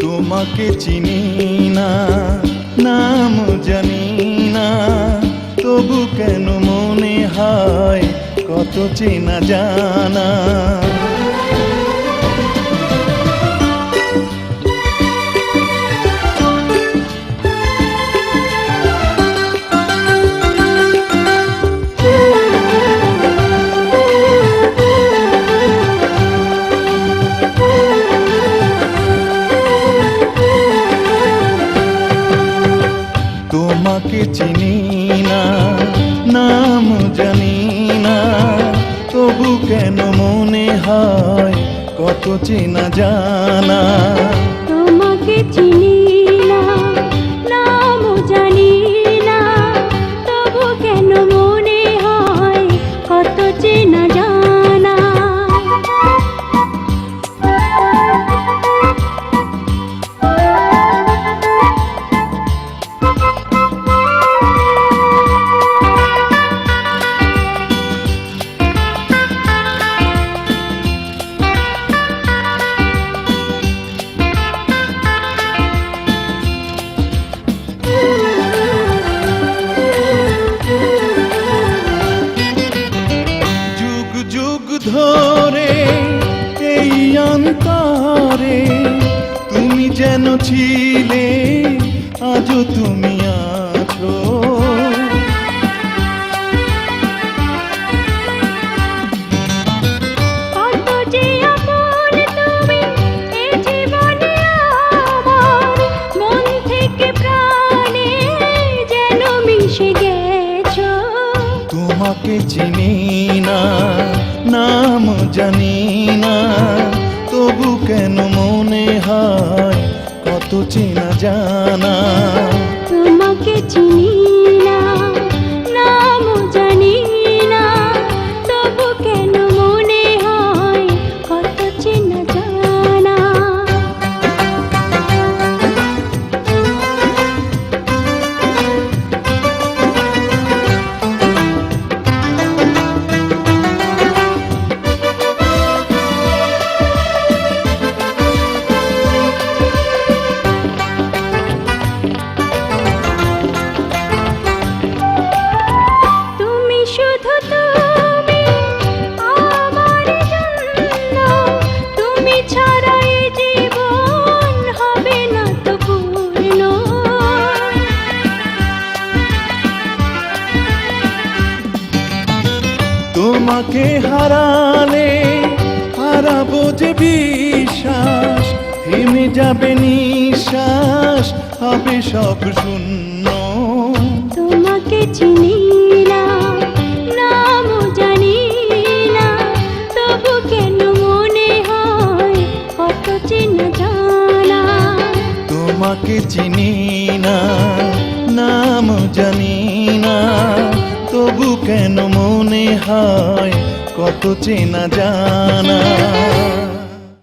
তোমাকে চিনি না নাম জানি না। তবু কেন মনে হয় কত চেনা জানা? তোমাকে চিনি না নাম জানি না। তবু কেন মনে হয় কত চেনা জানা? ধরে এই অন্তরে তুমি যেন ছিলে আজও তুমি আছো। তোমাকে চিনি না নাম জানি না। তবু কেন মনে হয় কত চেনা জানা? তোমাকে হারালে হারাবো যে বিশ্বাস থেমে যাবে নিঃশ্বাস হবে সব শূন্য। তোমাকে চিনি না নাম জানি না তবু কেন মনে হয় কত চেনা জানা? তোমাকে চিনি না নাম জানি তবু কেন মনে হয়? কত চেনা জানা।